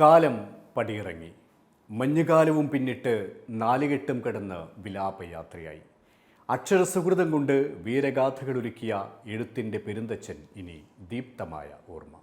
കാലം പടിയിറങ്ങി. മഞ്ഞുകാലവും പിന്നിട്ട് നാലുകെട്ടും കടന്ന് വിലാപയാത്രയായി. അക്ഷരസുഹൃതം കൊണ്ട് വീരഗാഥകളൊരുക്കിയ എഴുത്തിന്റെ പെരുന്തച്ഛൻ ഇനി ദീപ്തമായ ഓർമ്മ.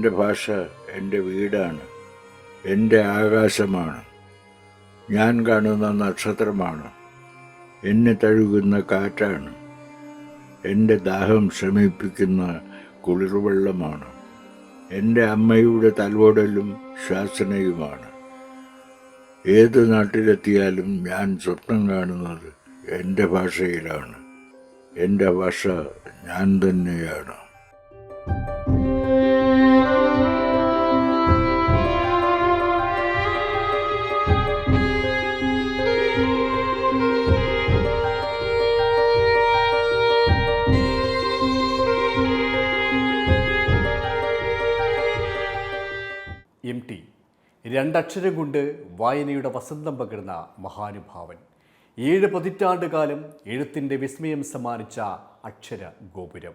എന്റെ ഭാഷ എന്റെ വീടാണ് എന്റെ ആകാശമാണ് ഞാൻ കാണുന്ന നക്ഷത്രമാണ് എന്നെ തഴുകുന്ന കാറ്റാണ് എന്റെ ദാഹം ശമിപ്പിക്കുന്ന കുളിർവെള്ളമാണ് എന്റെ അമ്മയുടെ തലോടലും ശാസനയുമാണ്. ഏത് നാട്ടിലെത്തിയാലും ഞാൻ സ്വപ്നം കാണുന്നത് എന്റെ ഭാഷയിലാണ് എന്റെ ഭാഷ ഞാൻ തന്നെയാണ്. രണ്ടക്ഷരം കൊണ്ട് വായനയുടെ വസന്തം പകർന്ന മഹാനുഭാവൻ. ഏഴ് പതിറ്റാണ്ടുകാലം എഴുത്തിന്റെ വിസ്മയം സമ്മാനിച്ച അക്ഷര ഗോപുരം.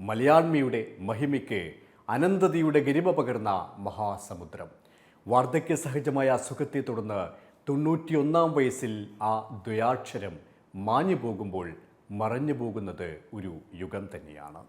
മലയാണ്മയുടെ മഹിമയ്ക്ക് അനന്തതയുടെ ഗരിമ പകർന്ന മഹാസമുദ്രം. വാർദ്ധക്യ സഹജമായ അസുഖത്തെ തുടർന്ന് തൊണ്ണൂറ്റിയൊന്നാം വയസ്സിൽ ആ ദ്വയാക്ഷരം മാഞ്ഞു പോകുമ്പോൾ മറഞ്ഞു പോകുന്നത് ഒരു യുഗം തന്നെയാണ്.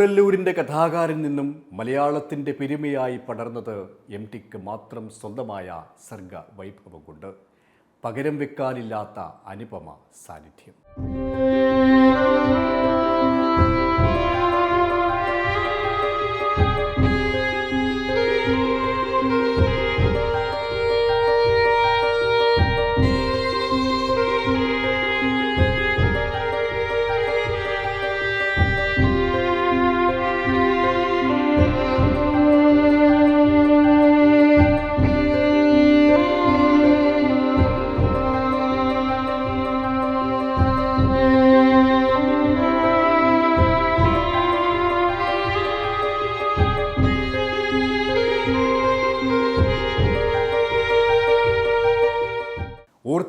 കൂടല്ലൂരിന്റെ കഥാകാരൻ നിന്നും മലയാളത്തിന്റെ പെരുമയായി പടർന്നത് എം ടിക്ക് മാത്രം സ്വന്തമായ സർഗ വൈഭവം കൊണ്ട് പകരം വെക്കാനില്ലാത്ത അനുപമ സാന്നിധ്യം.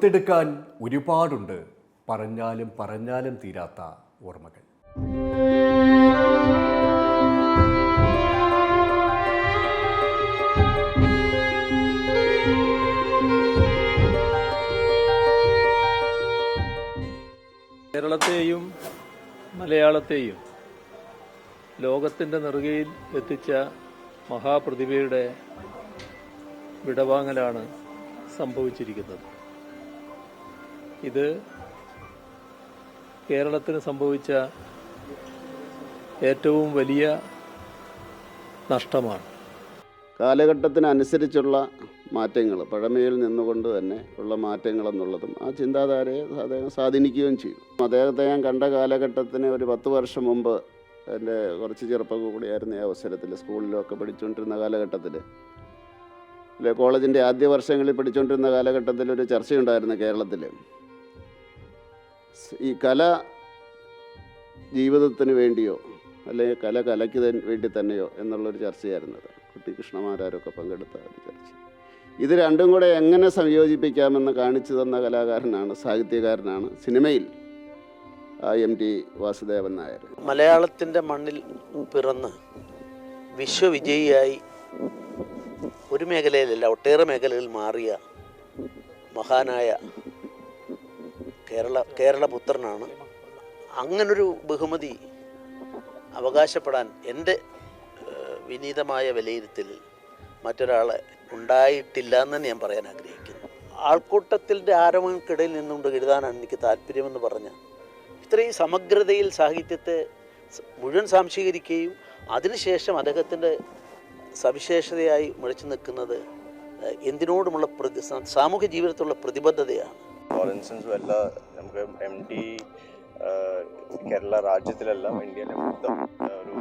ഓർത്തെടുക്കാൻ ഒരുപാടുണ്ട്. പറഞ്ഞാലും പറഞ്ഞാലും തീരാത്ത ഓർമ്മകൾ. കേരളത്തെയും മലയാളത്തെയും ലോകത്തിന്റെ നെറുകയിൽ എത്തിച്ച മഹാപ്രതിഭയുടെ വിടവാങ്ങലാണ് സംഭവിച്ചിരിക്കുന്നത്. ഇത് കേരളത്തിന് സംഭവിച്ച ഏറ്റവും വലിയ നഷ്ടമാണ്. കാലഘട്ടത്തിനനുസരിച്ചുള്ള മാറ്റങ്ങൾ പഴമയിൽ നിന്നുകൊണ്ട് തന്നെ ഉള്ള മാറ്റങ്ങൾ എന്നുള്ളതും ആ ചിന്താധാരയെ അദ്ദേഹം സ്വാധീനിക്കുകയും ചെയ്യും അദ്ദേഹത്തെ ഞാൻ കണ്ട കാലഘട്ടത്തിന് ഒരു പത്ത് വർഷം മുമ്പ് എന്റെ കുറച്ച് ചെറുപ്പം കൂടിയായിരുന്ന ഈ അവസരത്തിൽ സ്കൂളിലൊക്കെ പഠിച്ചുകൊണ്ടിരുന്ന കാലഘട്ടത്തിൽ അല്ലെ കോളേജിന്റെ ആദ്യ വർഷങ്ങളിൽ പഠിച്ചുകൊണ്ടിരുന്ന കാലഘട്ടത്തിൽ ഒരു ചർച്ചയുണ്ടായിരുന്നു കേരളത്തിൽ ഈ കല ജീവിതത്തിന് വേണ്ടിയോ അല്ലെങ്കിൽ കല കലയ്ക്ക് വേണ്ടി തന്നെയോ എന്നുള്ളൊരു ചർച്ചയായിരുന്നത് കുട്ടി കൃഷ്ണമാരാരൊക്കെ പങ്കെടുത്ത ഒരു ചർച്ച. ഇത് രണ്ടും കൂടെ എങ്ങനെ സംയോജിപ്പിക്കാമെന്ന് കാണിച്ചു തന്ന കലാകാരനാണ് സാഹിത്യകാരനാണ് സിനിമയിൽ എം ടി വാസുദേവൻ നായർ. മലയാളത്തിന്റെ മണ്ണിൽ പിറന്ന് വിശ്വവിജയിയായി ഒരു മേഖലയിലല്ല ഒട്ടേറെ മേഖലകളിൽ മാറിയ മഹാനായ കേരള കേരളപുത്രനാണ് അങ്ങനൊരു ബഹുമതി അവകാശപ്പെടാൻ എന്റെ വിനീതമായ വിലയിരുത്തിൽ മറ്റൊരാളെ ഉണ്ടായിട്ടില്ല എന്ന് തന്നെ ഞാൻ പറയാൻ ആഗ്രഹിക്കുന്നു. ആൾക്കൂട്ടത്തിന്റെ ആരവങ്ങൾക്കിടയിൽ നിന്നുകൊണ്ട് എഴുതാനാണ് എനിക്ക് താല്പര്യമെന്ന് പറഞ്ഞ ഇത്രയും സമഗ്രതയിൽ സാഹിത്യത്തെ മുഴുവൻ സാംശീകരിക്കുകയും അതിനുശേഷം അദ്ദേഹത്തിന്റെ സവിശേഷതയായി മുഴച്ചു നിൽക്കുന്നത് എന്തിനോടുമുള്ള പ്രതി സാമൂഹ്യ ജീവിതത്തിലുള്ള പ്രതിബദ്ധതയാണ്. ഫോർ ഇൻസ്റ്റൻസ് വല്ല നമുക്ക് എം ടി കേരള രാജ്യത്തിലല്ല ഇന്ത്യയിലെ മൊത്തം ഒരു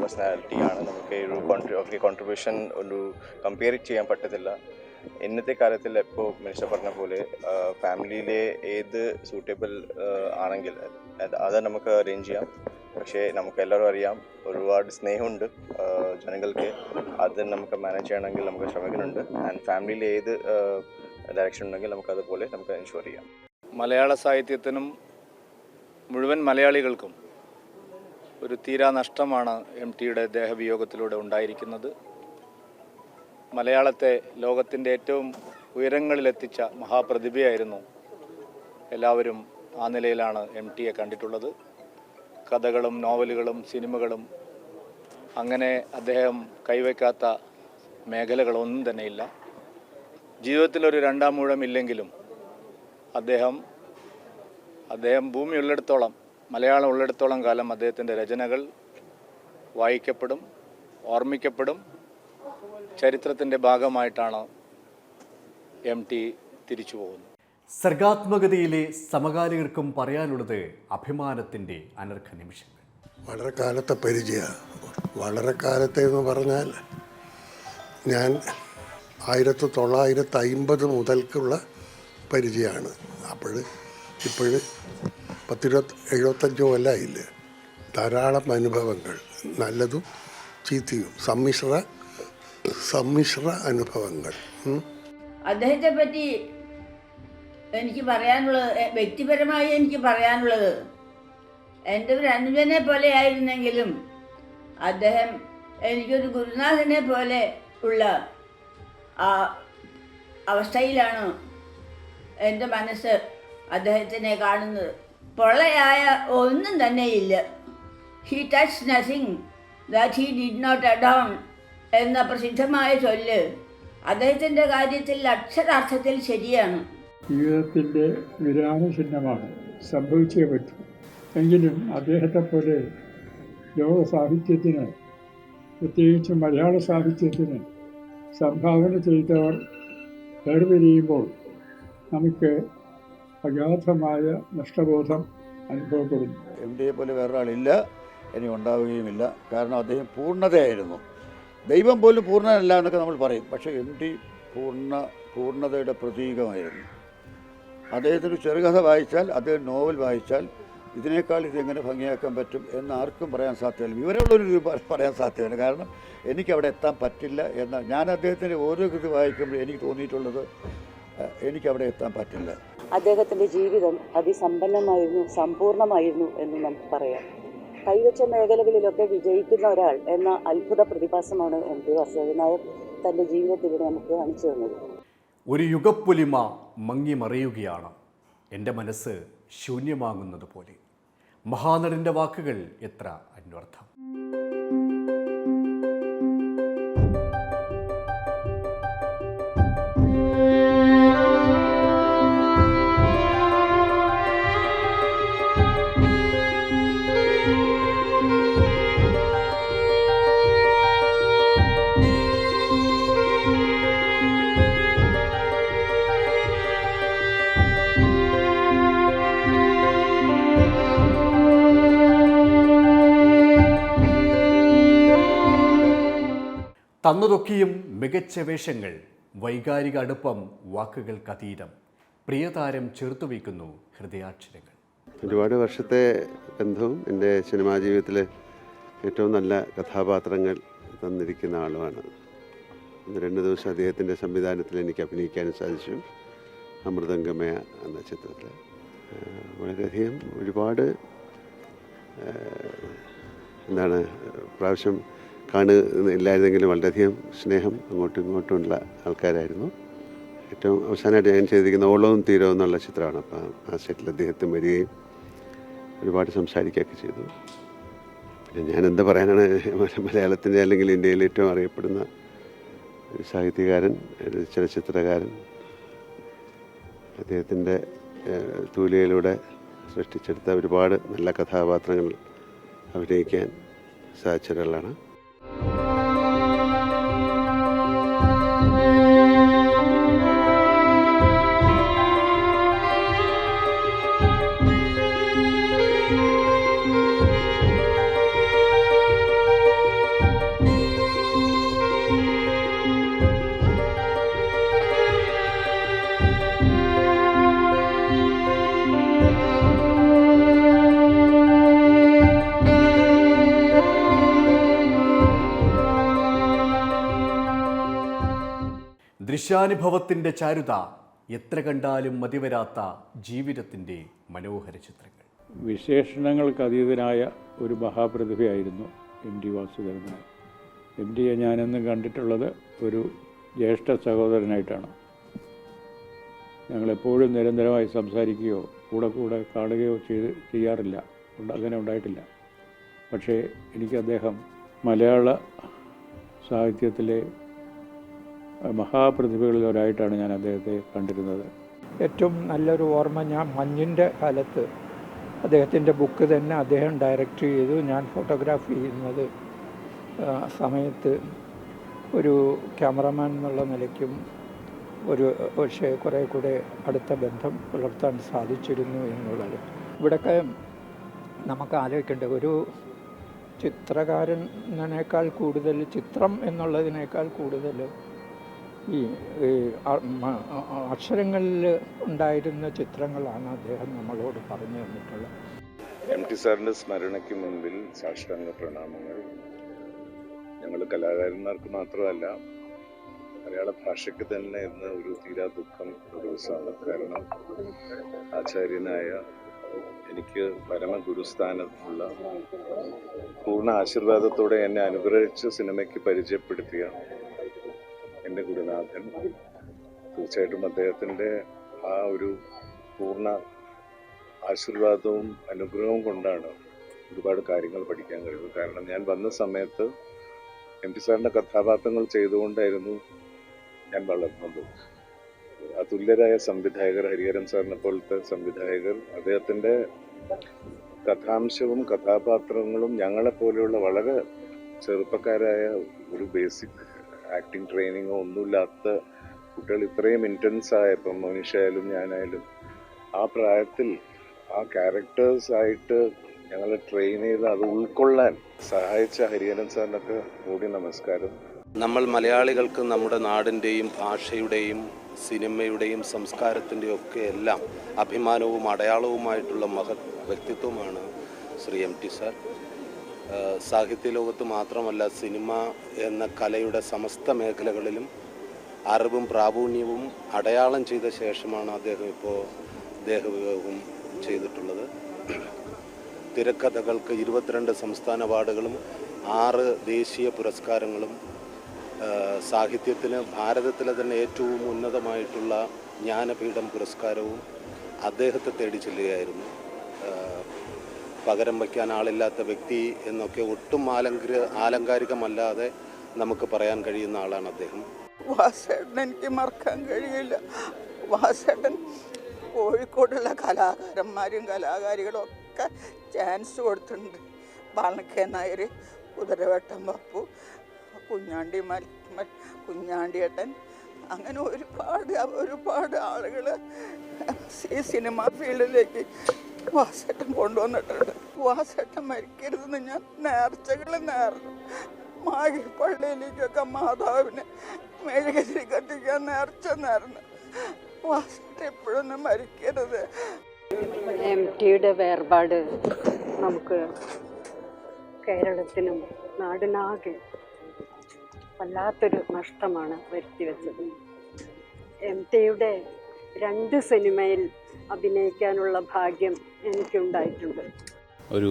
പേഴ്സണാലിറ്റിയാണ് നമുക്ക് ഒരു കോൺട്രി കോൺട്രിബ്യൂഷൻ ഒരു കമ്പയർ ചെയ്യാൻ പറ്റത്തില്ല. ഇന്നത്തെ കാര്യത്തിൽ ഇപ്പോൾ മിനിസ്റ്റർ പറഞ്ഞ പോലെ ഫാമിലിയിലെ ഏത് സൂട്ടബിൾ ആണെങ്കിൽ അത് നമുക്ക് അറേഞ്ച് ചെയ്യാം. പക്ഷേ നമുക്ക് എല്ലാവരും അറിയാം ഒരുപാട് സ്നേഹമുണ്ട് ജനങ്ങൾക്ക്. അത് നമുക്ക് മാനേജ് ചെയ്യണമെങ്കിൽ നമുക്ക് ശ്രമിക്കുന്നുണ്ട്. ആൻഡ് ഫാമിലിയിൽ ഏത് ഡയറക്ഷൻ ഉണ്ടെങ്കിൽ നമുക്ക് അതുപോലെ നമുക്ക് എൻഷുർ ചെയ്യാം. മലയാള സാഹിത്യത്തിനും മുഴുവൻ മലയാളികൾക്കും ഒരു തീരാ നഷ്ടമാണ് എം ടിയുടെ ദേഹവിയോഗത്തിലൂടെ ഉണ്ടായിരിക്കുന്നത്. മലയാളത്തെ ലോകത്തിന്റെ ഏറ്റവും ഉയരങ്ങളിലെത്തിച്ച മഹാപ്രതിഭയായിരുന്നു എല്ലാവരും ആ നിലയിലാണ് എം ടിയെ കണ്ടിട്ടുള്ളത്. കഥകളും നോവലുകളും സിനിമകളും അങ്ങനെ അദ്ദേഹം കൈവയ്ക്കാത്ത മേഖലകളൊന്നും തന്നെയില്ല. ജീവിതത്തിലൊരു രണ്ടാം മൂഴമില്ലെങ്കിലും അദ്ദേഹം അദ്ദേഹം ഭൂമി ഉള്ളിടത്തോളം മലയാളം ഉള്ളിടത്തോളം കാലം അദ്ദേഹത്തിന്റെ രചനകൾ വായിക്കപ്പെടും ഓർമ്മിക്കപ്പെടും. ചരിത്രത്തിന്റെ ഭാഗമായിട്ടാണ് എം ടി തിരിച്ചു പോകുന്നത്. സർഗാത്മകതയിലെ സമകാലികർക്കും പറയാനുള്ളത് അഭിമാനത്തിന്റെ അനർഘ നിമിഷങ്ങൾ. വളരെ കാലത്തെ പരിചയമാണ് വളരെ കാലത്തെ എന്ന് പറഞ്ഞാൽ ഞാൻ ആയിരത്തി തൊള്ളായിരത്തി അമ്പത് മുതൽക്കുള്ള പരിചയമാണ്. അപ്പോൾ ഇപ്പോഴ് പത്തിരുപത്തി അല്ല ഇല്ല ധാരാളം അനുഭവങ്ങൾ. നല്ലതും ചീത്തയും. സമ്മിശ്ര സമ്മിശ്ര അനുഭവങ്ങൾ. അദ്ദേഹത്തെ പറ്റി എനിക്ക് പറയാനുള്ളത് വ്യക്തിപരമായി എനിക്ക് പറയാനുള്ളത് എന്റെ ഒരു അനുജനെ പോലെ ആയിരുന്നെങ്കിലും അദ്ദേഹം എനിക്കൊരു ഗുരുനാഥനെ പോലെ ഉള്ള ആ അവസ്ഥയിലാണ് എന്റെ മനസ്സ് അദ്ദേഹത്തിനെ കാണുന്നത്. പൊള്ളയായ ഒന്നും തന്നെ ഇല്ല he touch nothing that he did not adorn എന്ന പ്രസിദ്ധമായ ചൊല്ല് അദ്ദേഹത്തിന്റെ കാര്യത്തിൽ അക്ഷരാർത്ഥത്തിൽ ശരിയാണ്. ജീവിതത്തിന്റെ വിരാമ ചിഹ്നമാണ് സംഭവിച്ചേ പറ്റൂ. എങ്കിലും അദ്ദേഹത്തെ പോലെ ലോക സാഹിത്യത്തിന് പ്രത്യേകിച്ച് മലയാള സാഹിത്യത്തിന് സംഭാവന ചെയ്തവർ വേർപിരിയുമ്പോൾ നമുക്ക് അഗാധമായ നഷ്ടബോധം അനുഭവപ്പെടുന്നു. എം ഡിയെ പോലെ വേറൊരാളില്ല ഇനി ഉണ്ടാവുകയുമില്ല. കാരണം അദ്ദേഹം പൂർണതയായിരുന്നു. ദൈവം പോലും പൂർണനല്ല എന്നൊക്കെ നമ്മൾ പറയും. പക്ഷേ എം ഡി പൂർണ പൂർണതയുടെ പ്രതീകമായിരുന്നു. അദ്ദേഹത്തിന് ചെറുകഥ വായിച്ചാൽ അദ്ദേഹം നോവൽ വായിച്ചാൽ ഇതിനേക്കാൾ ഇതെങ്ങനെ ഭംഗിയാക്കാൻ പറ്റും എന്ന് ആർക്കും പറയാൻ സാധ്യമല്ല വിവരമുള്ളൊരു ഇത് പറയാൻ സാധ്യമല്ല കാരണം എനിക്ക് അവിടെ എത്താൻ പറ്റില്ല എന്ന ഞാൻ അദ്ദേഹത്തിന്റെ ഓരോ കൃതി വായിക്കുമ്പോൾ എനിക്ക് തോന്നിയിട്ടുള്ളത് എനിക്കവിടെ എനിക്ക് അവിടെ എത്താൻ പറ്റില്ല. അദ്ദേഹത്തിന്റെ ജീവിതം അതിസമ്പന്നമായിരുന്നു സമ്പൂർണമായിരുന്നു എന്ന് നമുക്ക് പറയാം. കൈവച്ച മേഖലകളിലൊക്കെ വിജയിക്കുന്ന ഒരാൾ എന്ന അത്ഭുത പ്രതിഭാസമാണ് എം ടി വാസുദേവൻ നായർ തന്റെ ജീവിതത്തിലൂടെ നമുക്ക് കാണിച്ചു തന്നത്. ഒരു യുഗപ്പൊലിമ മങ്ങി മറയുകയാണ് എന്റെ മനസ്സ് ശൂന്യമാകുന്നത് പോലെ. മഹാനടന്റെ വാക്കുകൾ എത്ര അന്വർത്ഥം. തന്നതൊക്കെയും മികച്ച വേഷങ്ങൾ വൈകാരിക അടുപ്പം വാക്കുകൾക്കതീതം പ്രിയതാരം ചേർത്തു വയ്ക്കുന്നു ഹൃദയാക്ഷരങ്ങൾ. ഒരുപാട് വർഷത്തെ ബന്ധവും എന്റെ സിനിമാ ജീവിതത്തിലെ ഏറ്റവും നല്ല കഥാപാത്രങ്ങൾ തന്നിരിക്കുന്ന ആളുമാണ്. രണ്ട് ദിവസം അദ്ദേഹത്തിന്റെ സംവിധാനത്തിൽ എനിക്ക് അഭിനയിക്കാൻ സാധിച്ചു. അമൃതംഗമയ എന്ന ചിത്രത്തിൽ വളരെയധികം ഒരുപാട് എന്താണ് പ്രാവശ്യം കാണുന്നില്ലായിരുന്നെങ്കിലും വളരെയധികം സ്നേഹം അങ്ങോട്ടും ഇങ്ങോട്ടുമുള്ള ആൾക്കാരായിരുന്നു. ഏറ്റവും അവസാനമായിട്ട് ഞാൻ ചെയ്തിരിക്കുന്ന ഓളവും തീരവും എന്നുള്ള ചിത്രമാണ്. അപ്പം ആ സെറ്റിൽ അദ്ദേഹത്തിന് വരികയും ഒരുപാട് സംസാരിക്കുകയൊക്കെ ചെയ്തു. പിന്നെ ഞാൻ എന്താ പറയാനാണ് മലയാളത്തിന്റെ അല്ലെങ്കിൽ ഇന്ത്യയിൽ ഏറ്റവും അറിയപ്പെടുന്ന ഒരു സാഹിത്യകാരൻ ഒരു ചലച്ചിത്രകാരൻ. അദ്ദേഹത്തിന്റെ തൂലികയിലൂടെ സൃഷ്ടിച്ചെടുത്ത ഒരുപാട് നല്ല കഥാപാത്രങ്ങൾ അഭിനയിക്കാൻ സാധിച്ച ഒരാളാണ് ദൃശ്യാനുഭവത്തിന്റെ ചാരുത എത്ര കണ്ടാലും മതിവരാത്ത ജീവിതത്തിന്റെ മനോഹര ചിത്രങ്ങൾ. വിശേഷണങ്ങൾക്ക് അതീതനായ ഒരു മഹാപ്രതിഭയായിരുന്നു എം ടി വാസുദേവൻ. എം ടിയെ ഞാനെന്നും കണ്ടിട്ടുള്ളത് ഒരു ജ്യേഷ്ഠ സഹോദരനായിട്ടാണ്. ഞങ്ങളെപ്പോഴും നിരന്തരമായി സംസാരിക്കുകയോ കൂടെ കൂടെ കാണുകയോ ചെയ്ത് ചെയ്യാറില്ല. അങ്ങനെ ഉണ്ടായിട്ടില്ല. പക്ഷേ എനിക്ക് അദ്ദേഹം മലയാള സാഹിത്യത്തിലെ മഹാപ്രതിഭകളിൽ ഒരായിട്ടാണ് ഞാൻ അദ്ദേഹത്തെ കണ്ടിരുന്നത്. ഏറ്റവും നല്ലൊരു ഓർമ്മ ഞാൻ മഞ്ഞിന്റെ കാലത്ത് അദ്ദേഹത്തിന്റെ ബുക്ക് തന്നെ അദ്ദേഹം ഡയറക്റ്റ് ചെയ്തു. ഞാൻ ഫോട്ടോഗ്രാഫ് ചെയ്യുന്നത് സമയത്ത് ഒരു ക്യാമറമാൻ എന്നുള്ള നിലയ്ക്കും ഒരു പക്ഷേ കുറേ കൂടെ അടുത്ത ബന്ധം പുലർത്താൻ സാധിച്ചിരുന്നു എന്നുള്ളത്. ഇവിടൊക്കെ നമുക്ക് ആലോചിക്കേണ്ട ഒരു ചിത്രകാരനേക്കാൾ കൂടുതൽ ചിത്രം എന്നുള്ളതിനേക്കാൾ കൂടുതൽ ഈ അക്ഷരങ്ങളിൽ ഉണ്ടായിരുന്ന ചിത്രങ്ങളാണ് അദ്ദേഹം നമ്മളോട് പറഞ്ഞു തന്നിട്ടുള്ളത്. എം ടി സാറിന്റെ സ്മരണയ്ക്ക് മുൻപിൽ സാഷ്ടാംഗ പ്രണാമങ്ങൾ. ഞങ്ങൾ കലാകാരന്മാർക്ക് മാത്രമല്ല മലയാള ഭാഷയ്ക്ക് തന്നെ ഇന്ന് ഒരു തീരാ ദുഃഖം ദിവസമാണ് കാരണം ആചാര്യനായ എനിക്ക് പരമഗുരുസ്ഥാനത്തുള്ള പൂർണ ആശീർവാദത്തോടെ എന്നെ അനുഗ്രഹിച്ച് സിനിമയ്ക്ക് പരിചയപ്പെടുത്തിയ എന്റെ ഗുരുനാഥൻ. തീർച്ചയായിട്ടും അദ്ദേഹത്തിന്റെ ആ ഒരു പൂർണ ആശീർവാദവും അനുഗ്രഹവും കൊണ്ടാണ് ഒരുപാട് കാര്യങ്ങൾ പഠിക്കാൻ കഴിയുന്നത്. കാരണം ഞാൻ വന്ന സമയത്ത് എം ടി സാറിന്റെ കഥാപാത്രങ്ങൾ ചെയ്തുകൊണ്ടായിരുന്നു ഞാൻ വളർന്നത്. അതുല്യരായ സംവിധായകർ ഹരിഹരൻ സാറിനെ പോലത്തെ സംവിധായകർ അദ്ദേഹത്തിന്റെ കഥാംശവും കഥാപാത്രങ്ങളും ഞങ്ങളെപ്പോലെയുള്ള വളരെ ചെറുപ്പക്കാരായ ഒരു ബേസിക് ആക്ടിങ് ട്രെയിനിങ്ങോ ഒന്നുമില്ലാത്ത കുട്ടികൾ ഇത്രയും ഇന്റൻസ് ആയപ്പം മനുഷ്യായാലും ഞാനായാലും ആ പ്രായത്തിൽ ആ ക്യാരക്ടേഴ്സ് ആയിട്ട് ഞങ്ങളെ ട്രെയിൻ ചെയ്ത് അത് ഉൾക്കൊള്ളാൻ സഹായിച്ച ഹരിഹരൻ സാറിനൊക്കെ കൂടി നമസ്കാരം. നമ്മൾ മലയാളികൾക്ക് നമ്മുടെ നാടിന്റെയും ഭാഷയുടെയും സിനിമയുടെയും സംസ്കാരത്തിന്റെയും ഒക്കെ എല്ലാം അഭിമാനവും അടയാളവുമായിട്ടുള്ള മഹത് വ്യക്തിത്വമാണ് ശ്രീ എം ടി സാർ സാഹിത്യ ലോകത്ത് മാത്രമല്ല സിനിമ എന്ന കലയുടെ സമസ്ത മേഖലകളിലും അറിവും പ്രാവീണ്യവും അടയാളം ചെയ്ത ശേഷമാണ് അദ്ദേഹം ഇപ്പോൾ ദേഹവിയോഗം ചെയ്തിട്ടുള്ളത്. തിരക്കഥകൾക്ക് ഇരുപത്തിരണ്ട് സംസ്ഥാന അവാർഡുകളും ആറ് ദേശീയ പുരസ്കാരങ്ങളും സാഹിത്യത്തിന് ഭാരതത്തിലെ തന്നെ ഏറ്റവും ഉന്നതമായിട്ടുള്ള ജ്ഞാനപീഠം പുരസ്കാരവും അദ്ദേഹത്തെ തേടി ചെല്ലുകയായിരുന്നു. പകരം വയ്ക്കാൻ ആളില്ലാത്ത വ്യക്തി എന്നൊക്കെ ഒട്ടും ആലങ്ക ആലങ്കാരികമല്ലാതെ നമുക്ക് പറയാൻ കഴിയുന്ന ആളാണ് അദ്ദേഹം. വാസേട്ടൻ എനിക്ക് മറക്കാൻ കഴിയില്ല. വാസേട്ടൻ കോഴിക്കോടുള്ള കലാകാരന്മാരും കലാകാരികളും ഒക്കെ ചാൻസ് കൊടുത്തിട്ടുണ്ട്. ബാലക്കേ നായർ കുതിരവട്ടം പപ്പു കുഞ്ഞാണ്ടി മൽ കുഞ്ഞാണ്ടിയേട്ടൻ. അങ്ങനെ ഒരുപാട് ഒരുപാട് ആളുകൾ ഈ സിനിമ ഫീൽഡിലേക്ക് വാസേട്ടൻ കൊണ്ടുവന്നിട്ടുണ്ട്. വാസേട്ടൻ മരിക്കരുതെന്ന് ഞാൻ നേർച്ചകൾ നേർന്നു. മാഗി പള്ളിയിലേക്കൊക്കെ മാതാവിനെ മെഴുകുതിരി കത്തിക്കാൻ നേർച്ച നേർന്നു. വാസേട്ടൻ എപ്പോഴൊന്നും മരിക്കരുത്. എം ടിയുടെ വേർപാട് നമുക്ക് കേരളത്തിനും നാടിനാകെ വല്ലാത്തൊരു നഷ്ടമാണ് വരുത്തിവെച്ചത്. എം ടിയുടെ രണ്ട് സിനിമയിൽ അഭിനയിക്കാനുള്ള ഭാഗ്യം എനിക്കുണ്ടായിട്ടുണ്ട്. ഒരു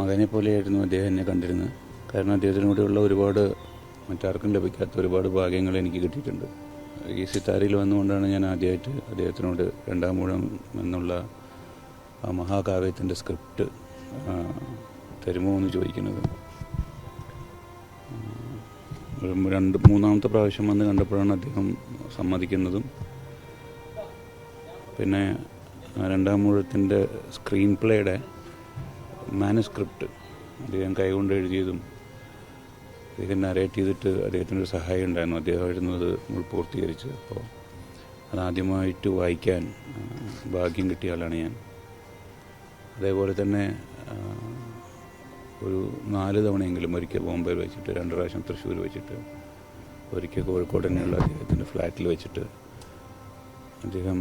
മകനെ പോലെയായിരുന്നു അദ്ദേഹം എന്നെ കണ്ടിരുന്നത്. കാരണം അദ്ദേഹത്തിനോടുള്ള ഒരുപാട് മറ്റാർക്കും ലഭിക്കാത്ത ഒരുപാട് ഭാഗ്യങ്ങൾ എനിക്ക് കിട്ടിയിട്ടുണ്ട്. ഈ സിത്താരയിൽ വന്നുകൊണ്ടാണ് ഞാൻ ആദ്യമായിട്ട് അദ്ദേഹത്തിനോട് രണ്ടാം മൂഴം എന്നുള്ള ആ മഹാകാവ്യത്തിന്റെ സ്ക്രിപ്റ്റ് തരുമോ എന്ന് ചോദിക്കുന്നത്. രണ്ട് മൂന്നാമത്തെ പ്രാവശ്യം വന്ന് കണ്ടപ്പോഴാണ് അദ്ദേഹം സമ്മതിക്കുന്നതും. പിന്നെ രണ്ടാം മൂഴത്തിന്റെ സ്ക്രീൻ പ്ലേയുടെ മാനുസ്ക്രിപ്റ്റ് അദ്ദേഹം കൈകൊണ്ട് എഴുതിയതും അദ്ദേഹം നരേറ്റ് ചെയ്തിട്ട് അദ്ദേഹത്തിന്റെ അദ്ദേഹത്തിനൊരു സഹായം ഉണ്ടായിരുന്നു. അദ്ദേഹമായിരുന്നു അത് നമ്മൾ പൂർത്തീകരിച്ചത്. അപ്പോൾ അതാദ്യമായിട്ട് വായിക്കാൻ ഭാഗ്യം കിട്ടിയ ആളാണ് ഞാൻ. അതേപോലെ തന്നെ ഒരു നാല് തവണയെങ്കിലും ഒരിക്കൽ ബോംബെയിൽ വെച്ചിട്ട് രണ്ട് പ്രാവശ്യം തൃശ്ശൂർ വെച്ചിട്ട് ഒരിക്കൽ കോഴിക്കോട് തന്നെയുള്ള അദ്ദേഹത്തിന്റെ ഫ്ലാറ്റിൽ വെച്ചിട്ട് അദ്ദേഹം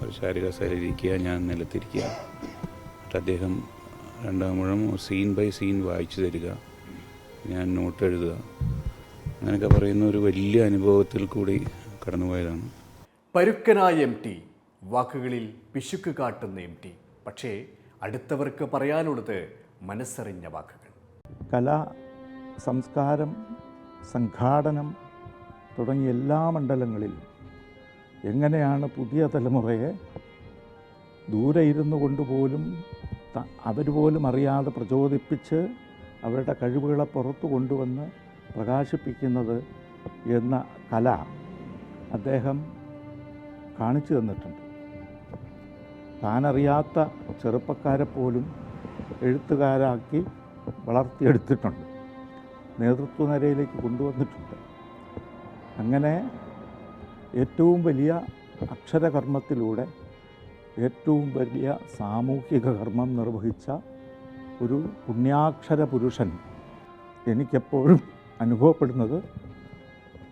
ഒരു ശാരീരിക ഇരിക്കുക ഞാൻ നിലത്തിരിക്കുക. എന്നിട്ട് അദ്ദേഹം രണ്ടാം മുഴം സീൻ ബൈ സീൻ വായിച്ചു തരിക ഞാൻ നോട്ട് എഴുതുക. അങ്ങനെയൊക്കെ പറയുന്ന ഒരു വലിയ അനുഭവത്തിൽ കൂടി കടന്നുപോയതാണ്. പരുക്കനായ എം ടി വാക്കുകളിൽ പിശുക്ക് കാട്ടുന്ന എം ടി. പക്ഷേ അടുത്തവർക്ക് പറയാനുള്ളത് മനസ്സറിഞ്ഞ വാക്കുകൾ. കല സംസ്കാരം സംഘാടനം തുടങ്ങിയ എല്ലാ മണ്ഡലങ്ങളിലും എങ്ങനെയാണ് പുതിയ തലമുറയെ ദൂരെ ഇരുന്നു കൊണ്ടുപോലും അവർ പോലും അറിയാതെ പ്രചോദിപ്പിച്ച് അവരുടെ കഴിവുകളെ പുറത്തു കൊണ്ടുവന്ന് പ്രകാശിപ്പിക്കുന്നത് എന്ന കല അദ്ദേഹം കാണിച്ചു തന്നിട്ടുണ്ട്. താനറിയാത്ത ചെറുപ്പക്കാരെ പോലും എഴുത്തുകാരാക്കി വളർത്തിയെടുത്തിട്ടുണ്ട്. നേതൃത്വ നിരയിലേക്ക് കൊണ്ടുവന്നിട്ടുണ്ട്. അങ്ങനെ ഏറ്റവും വലിയ അക്ഷരകർമ്മത്തിലൂടെ ഏറ്റവും വലിയ സാമൂഹിക കർമ്മം നിർവഹിച്ച ഒരു പുണ്യാക്ഷര പുരുഷൻ എനിക്കെപ്പോഴും അനുഭവപ്പെടുന്നത്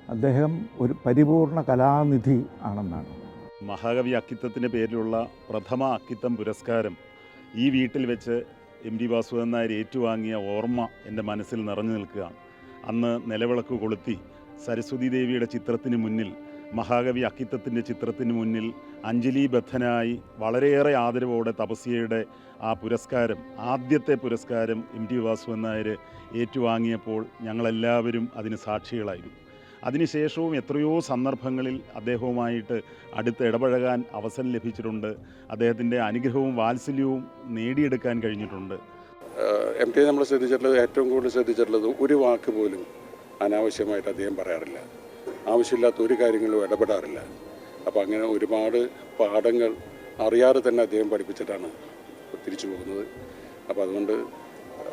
അദ്ദേഹം ഒരു പരിപൂർണ കലാനിധി ആണെന്നാണ്. മഹാകവി അക്കിത്തത്തിന്റെ പേരിലുള്ള പ്രഥമ അക്കിത്തം പുരസ്കാരം ഈ വീട്ടിൽ വെച്ച് എം ഡി വാസുദേവൻ നായർ ഏറ്റുവാങ്ങിയ ഓർമ്മ എന്റെ മനസ്സിൽ നിറഞ്ഞു നിൽക്കുകയാണ്. അന്ന് നിലവിളക്ക് കൊളുത്തി സരസ്വതി ദേവിയുടെ ചിത്രത്തിന് മുന്നിൽ മഹാകവി അക്കിത്തത്തിന്റെ ചിത്രത്തിന് മുന്നിൽ അഞ്ജലി അഞ്ജലിബദ്ധനായി വളരെയേറെ ആദരവോടെ തപസ്യയുടെ ആ പുരസ്കാരം ആദ്യത്തെ പുരസ്കാരം എം ടി വാസുവൻ നായർ ഏറ്റുവാങ്ങിയപ്പോൾ ഞങ്ങളെല്ലാവരും അതിന് സാക്ഷികളായിരുന്നു. അതിനുശേഷവും എത്രയോ സന്ദർഭങ്ങളിൽ അദ്ദേഹവുമായിട്ട് അടുത്ത് ഇടപഴകാൻ അവസരം ലഭിച്ചിട്ടുണ്ട്. അദ്ദേഹത്തിന്റെ അനുഗ്രഹവും വാത്സല്യവും നേടിയെടുക്കാൻ കഴിഞ്ഞിട്ടുണ്ട്. എം ടി നമ്മൾ ശ്രദ്ധിച്ചിട്ടുള്ളത് ഏറ്റവും കൂടുതൽ ശ്രദ്ധിച്ചിട്ടുള്ളത് ഒരു വാക്ക് പോലും അനാവശ്യമായിട്ട് അദ്ദേഹം പറയാറില്ല. ആവശ്യമില്ലാത്ത ഒരു കാര്യങ്ങളിലും ഇടപെടാറില്ല. അപ്പോൾ അങ്ങനെ ഒരുപാട് പാഠങ്ങൾ അറിയാതെ തന്നെ അദ്ദേഹം പഠിപ്പിച്ചിട്ടാണ് തിരിച്ചു പോകുന്നത്. അപ്പോൾ അതുകൊണ്ട്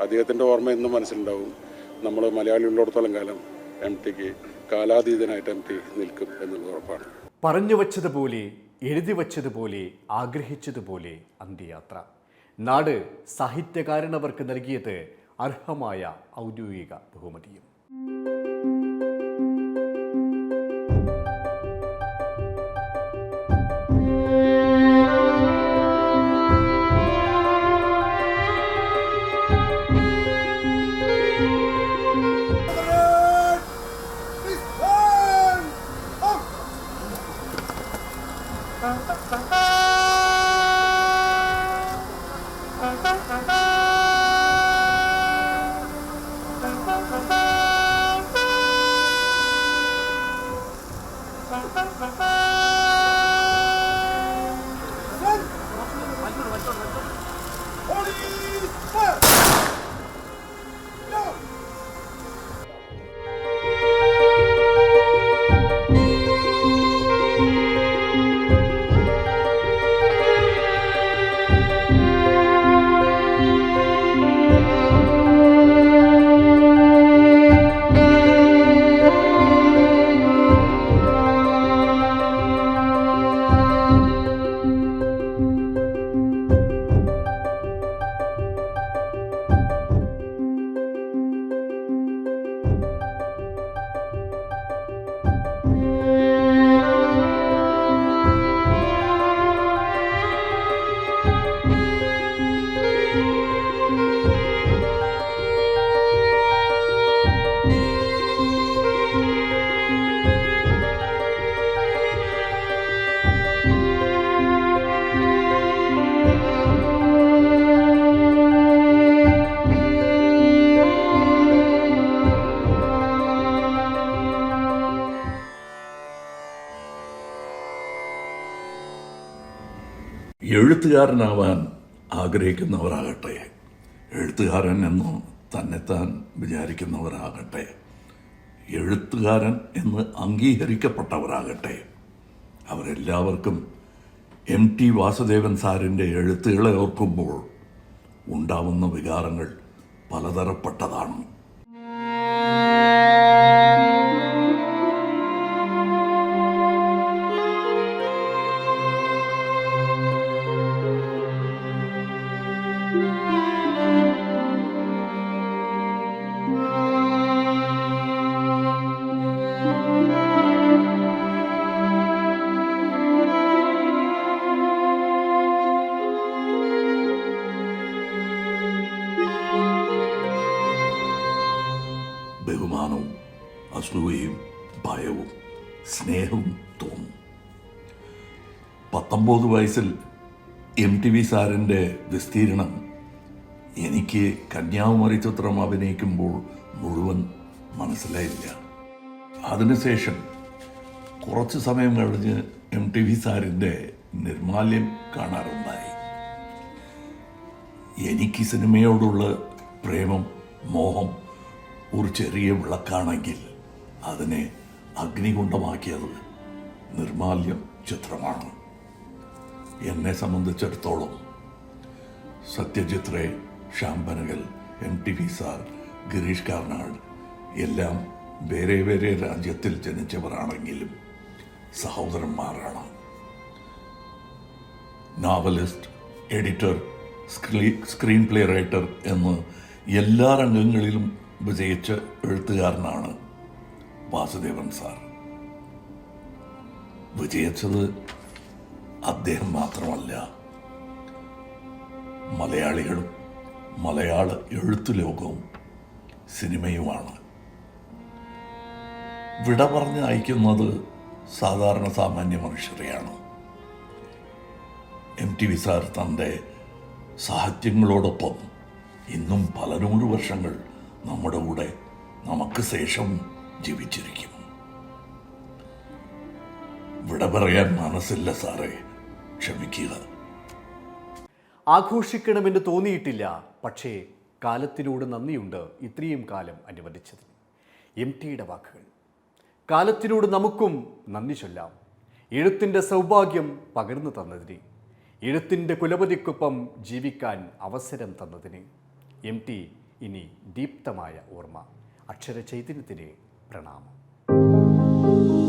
അദ്ദേഹത്തിന്റെ ഓർമ്മ എന്നും മനസ്സിലുണ്ടാവും. നമ്മൾ മലയാളി ഉള്ളിടത്തോളം കാലം എം ടിക്ക് കാലാതീതനായിട്ട് എം ടി നിൽക്കും എന്നുള്ളത് ഉറപ്പാണ്. പറഞ്ഞു വച്ചതുപോലെ എഴുതി വച്ചതുപോലെ ആഗ്രഹിച്ചതുപോലെ അന്ത്യയാത്ര. നാട് സാഹിത്യകാരനവർക്ക് നൽകിയത് അർഹമായ ഔദ്യോഗിക ബഹുമതിയും. എഴുത്തുകാരനാവാൻ ആഗ്രഹിക്കുന്നവരാകട്ടെ. എഴുത്തുകാരൻ എന്ന് തന്നെത്താൻ വിചാരിക്കുന്നവരാകട്ടെ. എഴുത്തുകാരൻ എന്ന് അംഗീകരിക്കപ്പെട്ടവരാകട്ടെ. അവരെല്ലാവർക്കും എം ടി വാസുദേവൻ സാറിന്റെ എഴുത്തുകളെ ഓർക്കുമ്പോൾ ഉണ്ടാവുന്ന വികാരങ്ങൾ പലതരപ്പെട്ടതാണ്. ബഹുമാനവും അസൂയയും ഭയവും സ്നേഹവും തോന്നും. പത്തൊമ്പത് വയസ്സിൽ എം ടി വി സാറിന്റെ വിസ്തീർണം എനിക്ക് കന്യാകുമാരി ചിത്രം അഭിനയിക്കുമ്പോൾ മുഴുവൻ മനസ്സിലായില്ല. അതിനുശേഷം കുറച്ച് സമയം കഴിഞ്ഞ് എം ടി വി സാറിന്റെ നിർമാല്യം കാണാറുണ്ടായി. എനിക്ക് സിനിമയോടുള്ള പ്രേമം മോഹം ഒരു ചെറിയ വിളക്കാണെങ്കിൽ അതിനെ അഗ്നികുണ്ഡമാക്കിയത് നിർമാല്യം ചിത്രമാണ്. എന്നെ സംബന്ധിച്ചിടത്തോളം Satyajit Ray M T V sir Girish Karnad എല്ലാം വേറെ വേറെ രാജ്യത്തിൽ ജനിച്ചവരാണെങ്കിലും സഹോദരന്മാരാണ്. Novelist editor screen screenplay writer എന്ന് എല്ലാ രംഗങ്ങളിലും വിജയിച്ച എഴുത്തുകാരനാണ് വാസുദേവൻ സാർ. വിജയിച്ചത് അദ്ദേഹം മാത്രമല്ല മലയാളികളും മലയാള എഴുത്തു ലോകവും സിനിമയുമാണ്. വിട പറഞ്ഞ് അയക്കുന്നത് സാധാരണ സാമാന്യ മനുഷ്യരെയാണ്. എം ടി വി സാർ തന്റെ സാഹിത്യങ്ങളോടൊപ്പം ഇന്നും പല നൂറ് വർഷങ്ങൾ നമ്മുടെ കൂടെ നമുക്ക് ശേഷം ജീവിച്ചിരിക്കും. വിട പറയാൻ മനസ്സില്ല സാറേ. ക്ഷമിക്കുക. ആഘോഷിക്കണമെന്ന് തോന്നിയിട്ടില്ല. പക്ഷേ കാലത്തിനോട് നന്ദിയുണ്ട് ഇത്രയും കാലം അനുവദിച്ചതിന്. എം ടിയുടെ വാക്കുകൾ. കാലത്തിനോട് നമുക്കും നന്ദി ചൊല്ലാം. എഴുത്തിന്റെ സൗഭാഗ്യം പകർന്നു തന്നതിന്. എഴുത്തിന്റെ കുലപതിക്കൊപ്പം ജീവിക്കാൻ അവസരം തന്നതിന്. എം ടി ഇനി ദീപ്തമായ ഓർമ്മ. അക്ഷര ചൈതന്യത്തിന് പ്രണാമം.